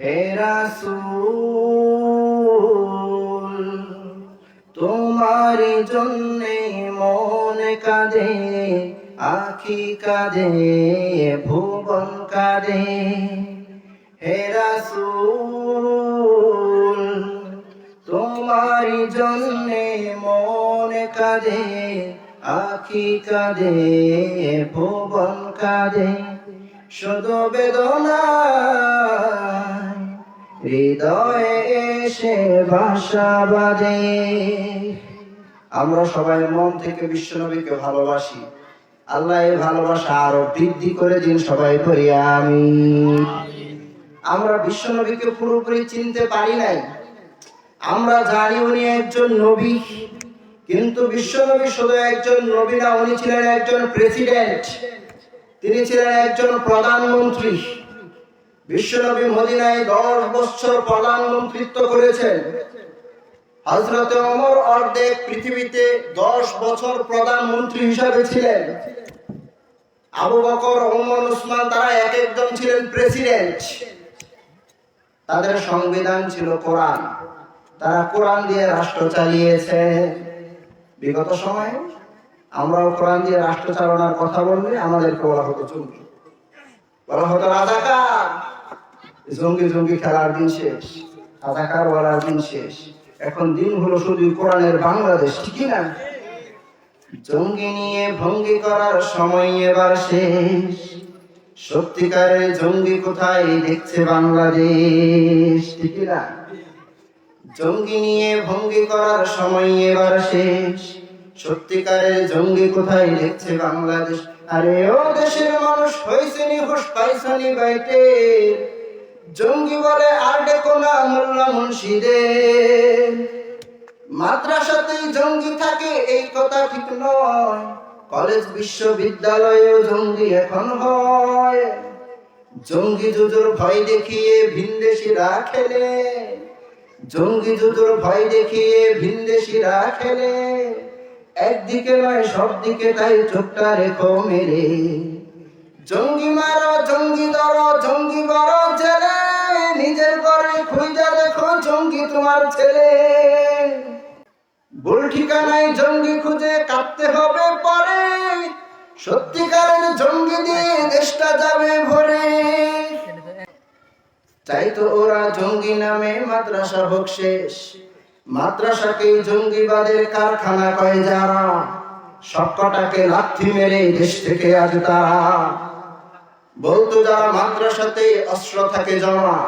হে রাসূল তোমার জন্যে মন কাঁদে, আখি কাঁদে, ভুবন কাঁদে। হে রাসূল তোমার জন্যে মন কাঁদে, আখি কাঁদে, ভুবন কাঁদে। শুধু বেদনা হৃদয়ে এসে ভাষা বাঁধে আমরা সবাই মন থেকে বিশ্বনবীকে ভালোবাসি। আল্লাহ এই ভালোবাসা আরও বৃদ্ধি করে দিন সবাই করি আমি আমরা বিশ্বনবীকে পুরোপুরি চিনতে পারি নাই। আমরা জানি উনি একজন নবী, কিন্তু বিশ্বনবী শুধু একজন নবী না, উনি ছিলেন একজন প্রেসিডেন্ট। তিনি ছিলেন একজন প্রধানমন্ত্রী। বিশ্বনবী মদিনায় দশ বছর প্রধানমন্ত্রিত্ব করেছেন। হজরত অমর অর্ধেক পৃথিবীতে দশ বছর প্রধানমন্ত্রী হিসাবে ছিলেন। আবু বকর, ওমর, উসমান তারা এক একজন ছিলেন প্রেসিডেন্ট। তাদের সংবিধান ছিল কোরআন। তারা কোরআন দিয়ে রাষ্ট্র চালিয়েছে। বিগত সময়ে আমরাও কোরআন দিয়ে রাষ্ট্র চালানোর কথা বললে আমাদেরকে বলা হতো জঙ্গি বলা হতো রাজাকার। জঙ্গি জঙ্গি খেলার দিন শেষ রাজাকার বলার দিন শেষ। এখন দিন হলো শুধু কোরআনের বাংলাদেশ ঠিকই না জঙ্গি নিয়ে ভঙ্গি করার সময় এবার শেষ। সত্যিকারের জঙ্গি কোথায় দেখছে বাংলাদেশ ঠিকই না জঙ্গি নিয়ে ভঙ্গি করার সময় এবার শেষ। সত্যিকারের জঙ্গি কোথায় দেখছে বাংলাদেশ? আরে ও দেশের মানুষ হয়েছে নি হুশ পাইছানি বাইটে। জঙ্গি বলে আর ডেকো না মোল্লা মুন্সিদের মাদ্রাসাতেই জঙ্গি থাকে এই কথা ঠিক নয়। কলেজ বিশ্ববিদ্যালয়েও জঙ্গি এখন হয়। জঙ্গি জুজুর ভয় দেখিয়ে ভিনদেশিরা খেলে। জঙ্গি জুজুর ভয় দেখিয়ে ভিনদেশিরা খেলে। একদিকে নয়, সব দিকে তাই চোখটা রেখো মেরে। জঙ্গি মারো, জঙ্গি ধরো, জঙ্গি বড় ছেলে। নিজের ঘরে খুঁজা দেখো জঙ্গি তোমার ছেলে। ভুল ঠিকানায় জঙ্গি খুঁজে কাঁদতে হবে পরে। সত্যিকারের জঙ্গি দিয়ে দেশটা যাবে ভরে। তাই তো ওরা জঙ্গি নামে মাদ্রাসা হোক শেষ। মাদ্রাসাকে জঙ্গিবাদের কারখানা কয়ে যারা, সবকটাকে লাথি মেরে দেশ থেকে আজ তারা। বলতো যারা মাদ্রাসাতে অস্ত্র থাকে জমা,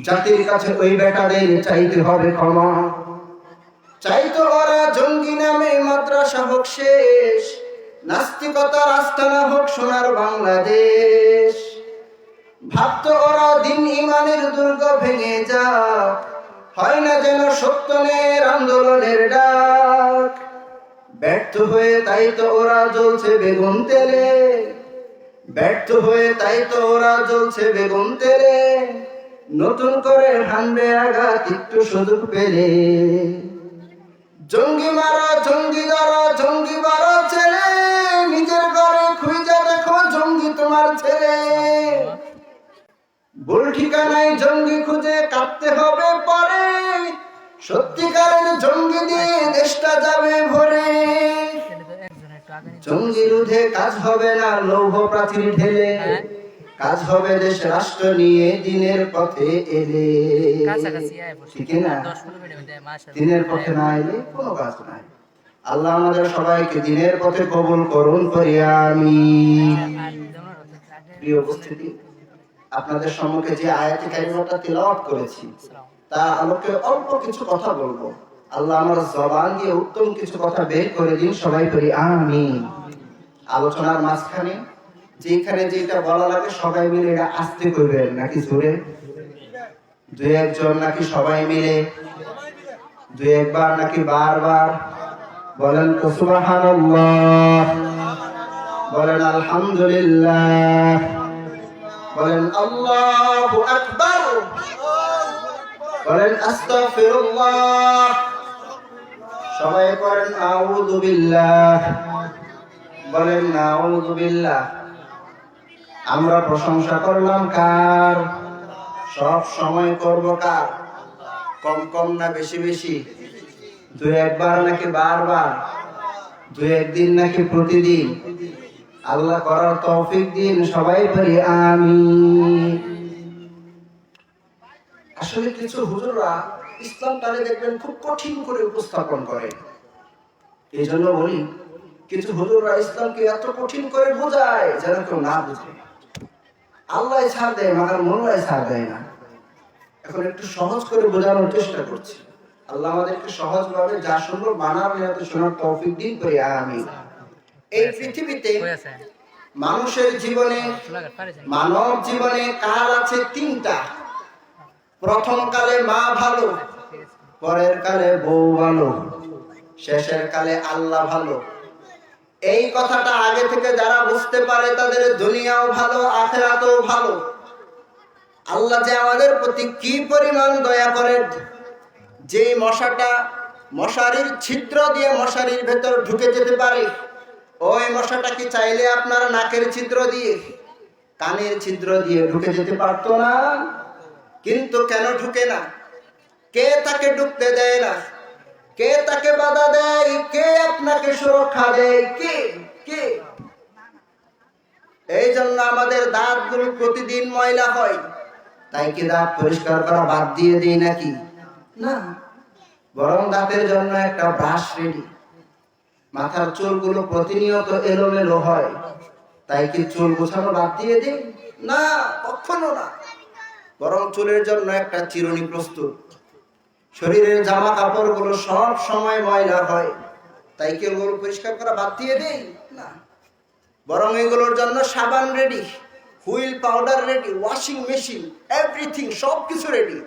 জাতির কাছে ওই বেটাদের চাইতে হবে ক্ষমা। চাইতো ওরা জঙ্গি নামে মাদ্রাসা হোক শেষ নাস্তিকতার আস্তানা হোক সোনার বাংলাদেশ। ভাবতো ওরা দিন ইমানের দুর্গ ভেঙে যাক হয় না যেন সত্যনের আন্দোলনের ডাক। ব্যর্থ হয়ে তাই তো ওরা জ্বলছে বেগুন তেলে। ব্যর্থ হয়ে তাই তো ওরা জ্বলছে বেগুন তেলে। নতুন করে হানবে আঘাত, একটু সুযোগ পেলে। জঙ্গি মারা, জঙ্গি ধরো, জঙ্গি বড় ছেলে। নিজের ঘরে খুঁজে দেখো জঙ্গি তোমার ছেলে। ভুল ঠিকানায় জঙ্গি খুঁজে কাঁদতে হবে সত্যিকারের জঙ্গি দিয়ে দেশটা যাবে ভরে। জঙ্গি রুধে কাজ হবে না লৌহ প্রাচীর ঢেলে। কাজ হবে দেশ রাষ্ট্র নিয়ে দিনের পথে এলে। ঠিক না? দিনের পথে না এলে কোনো কাজ নাই। আল্লাহ আমাদের সবাইকে দিনের পথে কবুল করুন করি আমি প্রিয় উপস্থিতি আপনাদের সম্মুখে যে আয়াতি কারিমাটা তেলাওয়াত করেছি তা আলোকে অল্প কিছু কথা বলব। আল্লাহ আমার জবান দিয়ে উত্তম কিছু কথা বের করে দিন, সবাই করি আমি আলোচনার মাঝখানে, যেখানে যেটা বলা লাগে সবাই মিলে এটা আস্তে করবেন, নাকি জোরে? দুই একজন নাকি সবাই মিলে? দুই একবার নাকি বারবার? বলেন তো সুবহানাল্লাহ। বলেন, আলহামদুলিল্লাহ। বলেন, আল্লাহু আকবার। বলেন সবাই বিল্লাহ। বলেন আমরা প্রশংসা করলাম কার? সব সময় করব কার? কম কম না বেশি বেশি? দু একবার নাকি বারবার? দু একদিন নাকি প্রতিদিন? আল্লাহ করার তৌফিক দিন, সবাই বলি আমি আসলে কিছু হুজুররা ইসলামটারে দেখবেন খুব কঠিন করে উপস্থাপন করে। এই জন্য বলি কিছু হুজুররা ইসলামকে এত কঠিন করে বোঝায় যেন কেউ না বুঝে। আল্লাহ ছাড় দেয় মাগার মনলাই ছাড় দেয় না। এখন একটু সহজ করে বোঝানোর চেষ্টা করছি। আল্লাহ আমাদেরকে সহজভাবে যা সুন্দর বানার নিয়তে শোনার তৌফিক দিন করি আমি এই পৃথিবীতে মানুষের জীবনে মানব জীবনে কার আছে তিনটা? প্রথম কালে মা ভালো, পরের কালে বউ ভালো, শেষের কালে আল্লাহ ভালো। এই কথাটা আগে থেকে যারা বুঝতে পারে, তাদের দুনিয়াও ভালো, আখেরাতেও ভালো। আল্লাহ যে আমাদের প্রতি কি পরিমাণ দয়া করেন যে মশাটা মশারির ছিদ্র দিয়ে মশারির ভেতর ঢুকে যেতে পারে, ওই মশাটা কি চাইলে আপনার নাকের ছিদ্র দিয়ে, কানের ছিদ্র দিয়ে ঢুকে যেতে পারতো না? কিন্তু কেন ঢুকে না? কে তাকে ঢুকতে দেয় না? কে তাকে বাধা দেয়? কে আপনাকে সুরক্ষা দেয়? কে? কে? এই জন্য আমাদের দাঁতগুলো প্রতিদিন ময়লা হয়। তাই কি দাঁত পরিষ্কার করা বাদ দিয়ে দিই নাকি? না। বরং দাঁতের জন্য একটা ব্রাশ রেডি মাথার চুলগুলো প্রতিনিয়ত এলোমেলো হয়। তাই কি চুল গোছানো বাদ দিয়ে দিই? না, কখনো না। বরং চুলের জন্য একটা চিরুনি প্রস্তুত। শরীরের জামা কাপড়গুলো সব সময় ময়লা হয়, তাই কি ওগুলো পরিষ্কার করা বাদ দিয়ে দেই? না। বরং এগুলোর জন্য সাবান ready, Wheel powder ready, washing machine, everything সব কিছু রেডি।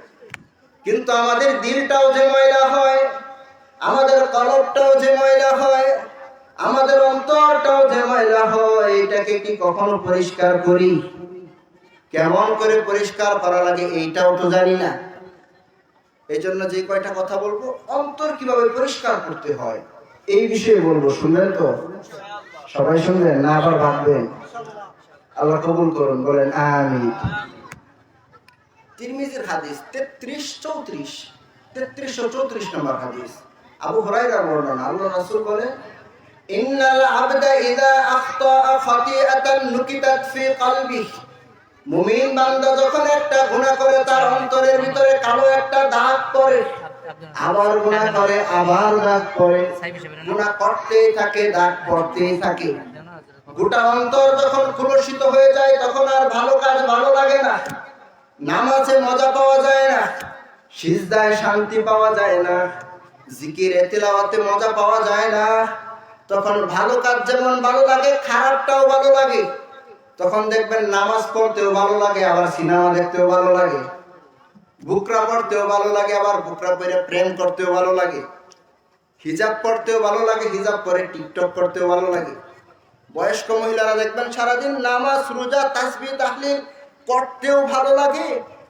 কিন্তু আমাদের দিলটাও যে ময়লা হয়, আমাদের কলবটাও যে ময়লা হয়, আমাদের অন্তরটাও যে ময়লা হয়, এটাকে কি কখনো পরিষ্কার করি? কেমন করে পরিষ্কার করা লাগে এইটাও তো জানি না। এই জন্য যে কয়টা কথা বলব, অন্তর কীভাবে পরিষ্কার করতে হয়, এই বিষয়ে বলব, শুনলেন তো? সবাই শুনলেন না আবার ভাববেন? আল্লাহ কবুল করুন, বলেন আমি তিরমিজের হাদিস তেত্রিশ চৌত্রিশ তেত্রিশশো চৌত্রিশ নম্বর হাদিস। আবু হুরাইরার বর্ণনা, আল্লাহ রাসূল বলেন, ইন্নাল আবদা ইযা আখতা খাতিআতান নুকিতাত ফি কলবিহি। মুমিন বান্দা যখন একটা গুনাহ করে, তার অন্তরের ভিতরে কালো একটা দাগ পড়ে। আবার গুনাহ করে, আবার দাগ পড়ে। গুনাহ করতেই থাকে, দাগ পড়তেই থাকে। গোটা অন্তর যখন কুলসিত হয়ে যায়, তখন আর ভালো কাজ ভালো লাগে না। নামাজে মজা পাওয়া যায় না। সিজদায় শান্তি পাওয়া যায় না। জিকিরে, তেলাওয়াতে মজা পাওয়া যায় না। তখন ভালো কাজ যেমন ভালো লাগে, খারাপটাও ভালো লাগে। তখন দেখবেন নামাজ পড়তেও ভালো লাগে, আবার সিনেমা দেখতেও ভালো লাগে। বুকরা পড়তেও ভালো লাগে, আবার বুকরা পরে প্রেম করতেও ভালো লাগে। হিজাব পড়তেও ভালো লাগে, হিজাব পরে টিকটক করতেও ভালো লাগে। বয়স্ক মহিলারা দেখবেন সারাদিন নামাজ, রোজা তাসবি তাহলিল করতেও ভালো লাগে,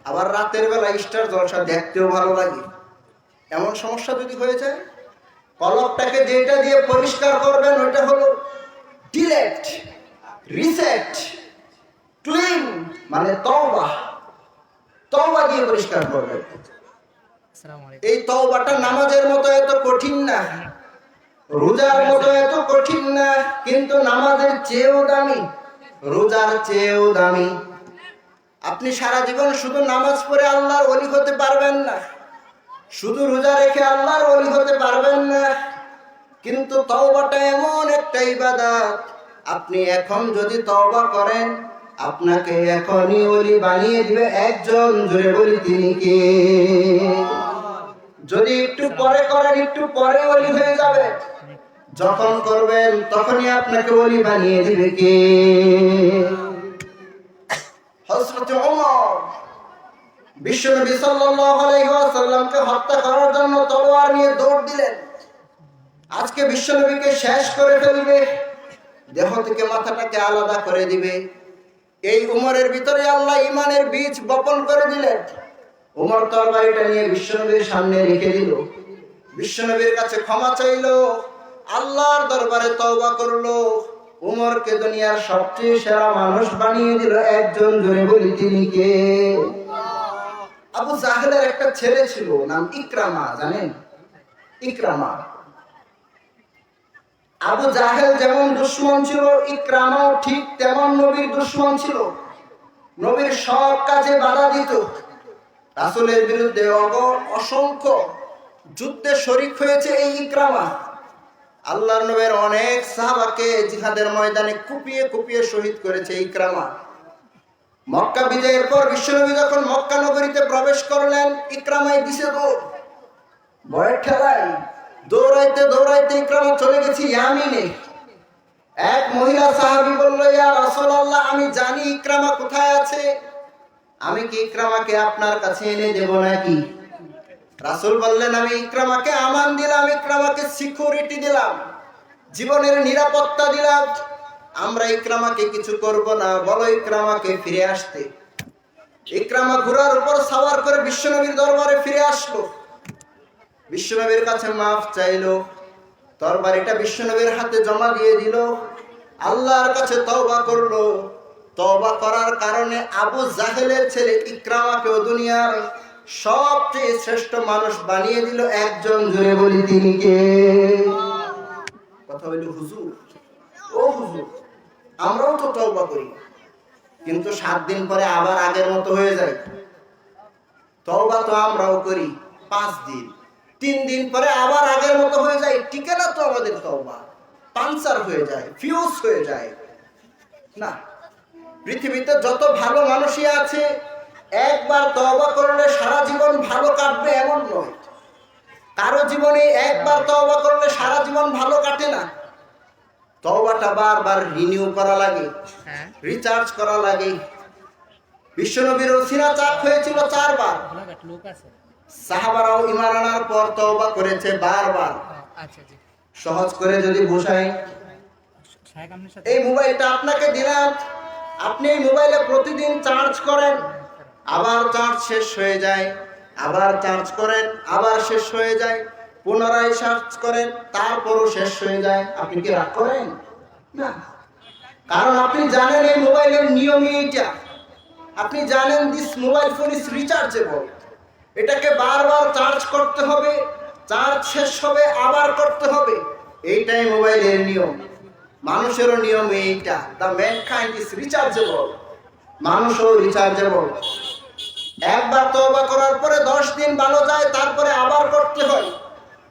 আবার রাতের বেলা স্টার জলসা দেখতেও ভালো লাগে। এমন সমস্যা যদি হয়ে যায় কলকটাকে যেটা দিয়ে পরিষ্কার করবেন, ওইটা হলো ডিলেট রিসেট ক্লিন মানে তওবা। তওবা দিয়ে পরিষ্কার আলাইকুম এই তওবাটা নামাজের মতো এত কঠিন না। রোজার মতো এত কঠিন না কিন্তু নামাজের চেয়েও দামি। রোজার চেয়েও দামি। আপনি সারা জীবন শুধু নামাজ পড়ে আল্লাহর ওলি হতে পারবেন না। শুধু রোজা রেখে আল্লাহর ওলি হতে পারবেন না। কিন্তু তওবাটা এমন একটা ইবাদত। আপনি এখন যদি তওবা করেন আপনাকে এখনই ওলি বানিয়ে দিবে একজন জুড়ে বলি তিনি কে? যদি একটু পরে করেন, একটু পরে ওলি হয়ে যাবে। যখন করবেন, তখনই আপনাকে ওলি বানিয়ে দিবে কে? হযরত ওমর বিশ্বনবী সাল্লাল্লাহু আলাইহি ওয়াসাল্লামকে হত্যা করার জন্য তলোয়ার নিয়ে দৌড় দিলেন। আজকে বিশ্বনবীকে শেষ করে ফেলবে। দেহ থেকে মাথাটাকে আলাদা করে দিবে। এই উমরের ভিতরে আল্লাহ ইমানের বীজ বপন করে দিলেন। উমর তরবারিটা নিয়ে বিশ্বনবীর সামনে রেখে দিল। বিশ্বনবীর কাছে ক্ষমা চাইলো, আল্লাহর দরবারে তওবা করল। উমরকে দুনিয়ার সবচেয়ে সেরা মানুষ বানিয়ে দিল একজন জোরে বলি, তিনি কে? আবু জাহেলের একটা ছেলে ছিল, নাম ইকরামা, জানেন? ইকরামা। আবু জাহেল যেমন দুশ্মন ছিল, ইকরামাও ঠিক তেমন নবীর দুশ্মন ছিল। নবীর সব কাজে বাধা দিত। রাসূলের বিরুদ্ধে অগ- অসংখ্য যুদ্ধে শরিক হয়েছে এই ইকরামা। আল্লাহর নবীর অনেক সাহাবাকে জিহাদের ময়দানে কুপিয়ে কুপিয়ে শহীদ করেছে ইকরামা। মক্কা বিজয়ের পর বিশ্বনবী যখন মক্কা নগরীতে প্রবেশ করলেন, ইকরামায় দিছে দৌড় ভয়ের ঠেলায় দৌড়াইতে দৌড়াইতে ইকরামা চলে গেছি ইয়ামিনে। এক মহিলা সাহাবী বলল, ইয়া রাসূলুল্লাহ, আমি জানি ইকরামা কোথায় আছে। আমি কি ইকরামাকে আপনার কাছে এনে দেব নাকি? রাসূল বললেন, আমি ইকরামাকে আমান দিলাম, ইকরামাকে সিকিউরিটি দিলাম, জীবনের নিরাপত্তা দিলাম। আমরা ইকরামাকে কিছু করব না, বলো ইকরামাকে ফিরে আসতে। ইকরামা ঘোড়ার উপর সাওয়ার করে বিশ্বনবীর দরবারে ফিরে আসলো। বিশ্বনবীর কাছে মাফ চাইলো। তরবারিটা বিশ্বনবীর হাতে জমা দিয়ে দিল। আল্লাহর কাছে তওবা করল। তওবা করার কারণে আবু জাহেলের ছেলে ইকরামাকেও দুনিয়ার সবচেয়ে শ্রেষ্ঠ মানুষ বানিয়ে দিল একজন জুড়ে বলি তিনি কে? কথা বলি হুজুর। ও হুজুর, আমরাও তো তওবা করি। কিন্তু সাত দিন পরে আবার আগের মতো হয়ে যায়। তওবা তো আমরাও করি পাঁচ দিন। তিন দিন পরে আবার আগের মতো হয়ে যায় টিকে না তো আমাদের তওবা। পাঞ্চার হয়ে যায় ফিউজ হয়ে যায়। না পৃথিবীতে যত ভালো মানুষই আছে একবার তওবা করলে সারা জীবন ভালো কাটবে এমন নয়। কারও জীবনে একবার তওবা করলে সারা জীবন ভালো কাটে না। তওবাটা বারবার রিনিউ করা লাগে হ্যাঁ। রিচার্জ করা লাগে। বিশ্বনবীর সিনা চাপ হয়েছিল চারবার। লোক আছে। সাহাবারাও ইমান আনার পর তওবা করেছে বারবার। আচ্ছা সহজ করে যদি বোঝাই। এই মোবাইলটা আপনাকে দিলাম। আপনি এই মোবাইলে প্রতিদিন চার্জ করেন। আবার চার্জ শেষ হয়ে যায়। আবার চার্জ করেন। আবার শেষ হয়ে যায়। পুনরায় চার্জ করেন। তারপরও শেষ হয়ে যায়। আপনি কি রাগ করেন? না। কারণ আপনি জানেন এই মোবাইলের নিয়মই এইটা। আপনি জানেন this mobile phone is rechargeable এটাকে বারবার চার্জ করতে হবে চার্জ শেষ হবে, আবার করতে হবে। এইটাই মোবাইলের নিয়ম। মানুষেরও নিয়ম এইটা। দ্য ম্যানকাইন্ড ইজ রিচার্জেবল মানুষও রিচার্জেবল একবার তওবা করার পরে দশ দিন ভালো যায়, তারপরে আবার করতে হয়।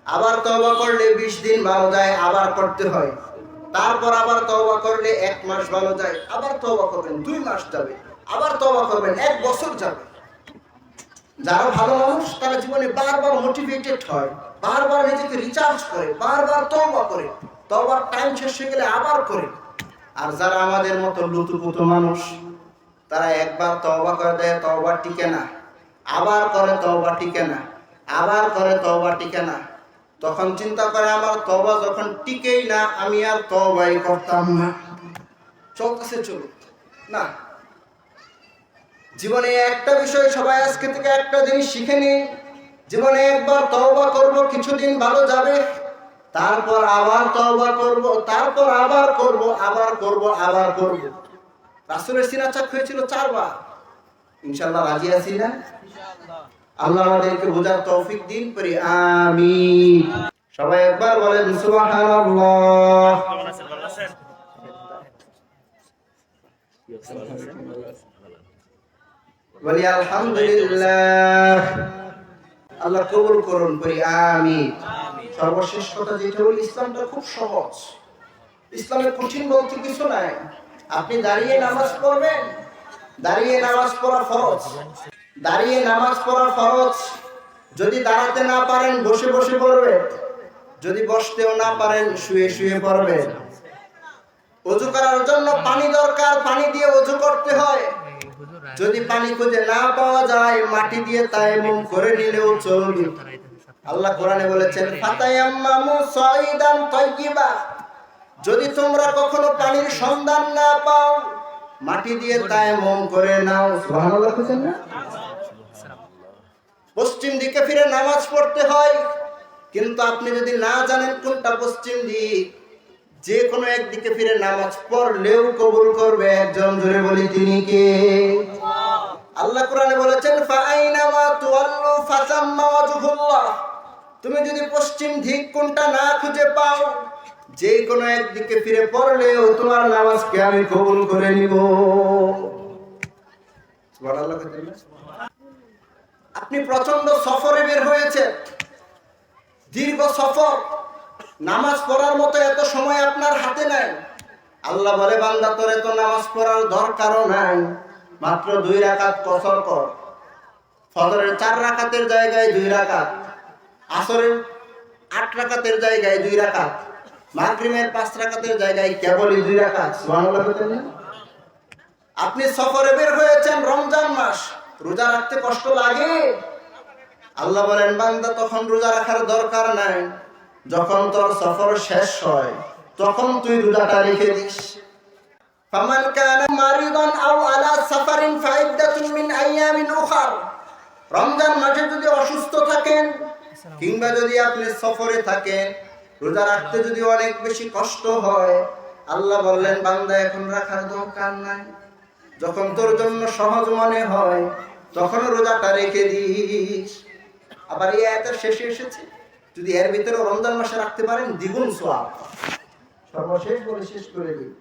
আবার তওবা করলে বিশ দিন ভালো যায়, আবার করতে হয়। তারপর আবার তওবা করলে এক মাস ভালো যায়, আবার তওবা করবেন, দুই মাস যাবে, আবার তওবা করবেন, এক বছর যাবে। যারা ভালো মানুষ, তারা জীবনে বারবার মোটিভেটেড হয়, বারবার নিজেকে রিচার্জ করে, বারবার তওবা করে, তওবার টাইম শেষ হয়ে গেলে আবার করে। আর যারা আমাদের মতো লুতুপুতু মানুষ, তারা একবার তওবা করে দেয়, তওবা টিকে না। আবার করে, তওবা টিকে না। আবার করে, তওবা টিকে না। তখন চিন্তা করে, আমার তওবা যখন টিকেই না, আমি আর তওবাই করতাম না। চলতেছে, চলুক। না। জীবনে একটা বিষয় সবাই আজকে থেকে একটা জিনিস শিখে নিই জীবনে একবার তওবা করব কিছুদিন ভালো যাবে। তারপর আবার তওবা করব তারপর আবার করব আবার করব আবার করব। রাসূলের সিনা চাক হয়েছিল চারবার। ইনশাআল্লাহ রাজি আছি না? আল্লাহ আমাদেরকে বোঝার তৌফিক দিন করি আমিন। সবাই একবার বলেন সুবহানাল্লাহ। বলি আলহামদুলিল্লাহ আল্লাহ কবুল করুন করি আমি সর্বশেষ কথা যেটা বলি ইসলামটা খুব সহজ। ইসলামের কঠিন বলতে কিছু নাই। আপনি দাঁড়িয়ে নামাজ পড়বেন। দাঁড়িয়ে নামাজ পড়া ফরজ। দাঁড়িয়ে নামাজ পড়া ফরজ। যদি দাঁড়াতে না পারেন বসে বসে পড়বেন। যদি বসতেও না পারেন শুয়ে শুয়ে পড়বেন। অজু করার জন্য পানি দরকার পানি দিয়ে অজু করতে হয়। যদি পানি খুঁজে না পাওয়া যায় মাটি দিয়ে তায়াম্মুম করে নিলেও চলবে। আল্লাহ কোরআনে বলেছেন ফাতায়াম্মামু সাইদান তাইয়্যিবা। যদি তোমরা কখনো পানির সন্ধান না পাও মাটি দিয়ে তায়াম্মুম করে নাও। সুবহানাল্লাহ খুঁজেন না? পশ্চিম দিকে ফিরে নামাজ পড়তে হয়। কিন্তু আপনি যদি না জানেন কোনটা পশ্চিম দিক যে কোনো একদিকে ফিরে নামাজ পড়লেও কবুল করবে একজন জোরে বলি তিনি কে? আল্লাহ কোরআনে বলেছেন ফাআইনামা তুওয়াল্লু ফাসাম্মা ওয়াজহুল্লাহ। তুমি যদি পশ্চিম দিক কোনটা না খুঁজে পাও যে কোনো একদিকে ফিরে পড়লেও তোমার নামাজকে আমি কবুল করে নিব? আপনি প্রচণ্ড সফরে বের হয়েছে দীর্ঘ সফর। নামাজ পড়ার মতো এত সময় আপনার হাতে নাই। আল্লাহ বলে, বান্দা, তোরে তো নামাজ পড়ার দরকারও নাই। মাত্র দুই রাকাত কসর কর। ফজরের চার রাকাতের জায়গায় দুই রাকাত। আসরের আট রাকাতের জায়গায় দুই রাকাত। মাগরিমের পাঁচ রাকাতের জায়গায় কেবলই দুই রাকাত। আপনি সফরে বের হয়েছেন রমজান মাস। রোজা রাখতে কষ্ট লাগে? আল্লাহ বলেন, বান্দা, তখন রোজা রাখার দরকার নাই। যখন তোর সফর শেষ হয়, তখন তুই রোজাটা রেখে দিস। ফামান কানা মারিদান আও আলা সাফারিন ফাইদাতুন মিন আইয়ামিন উখার। রমজান মাসে যদি অসুস্থ থাকেন, কিংবা যদি আপনি সফরে থাকেন, রোজা রাখতে যদি অনেক বেশি কষ্ট হয়, আল্লাহ বললেন, বান্দা, এখন রাখার দরকার নাই। যখন তোর জন্য সহজ মনে হয় তখন রোজাটা রেখে দিস। আবার এই আয়াতের শেষে এসেছে। যদি এর ভিতরে রমজান মাসে রাখতে পারেন দ্বিগুণ সোয়াব। সর্বশেষ বলে শেষ করে দিই।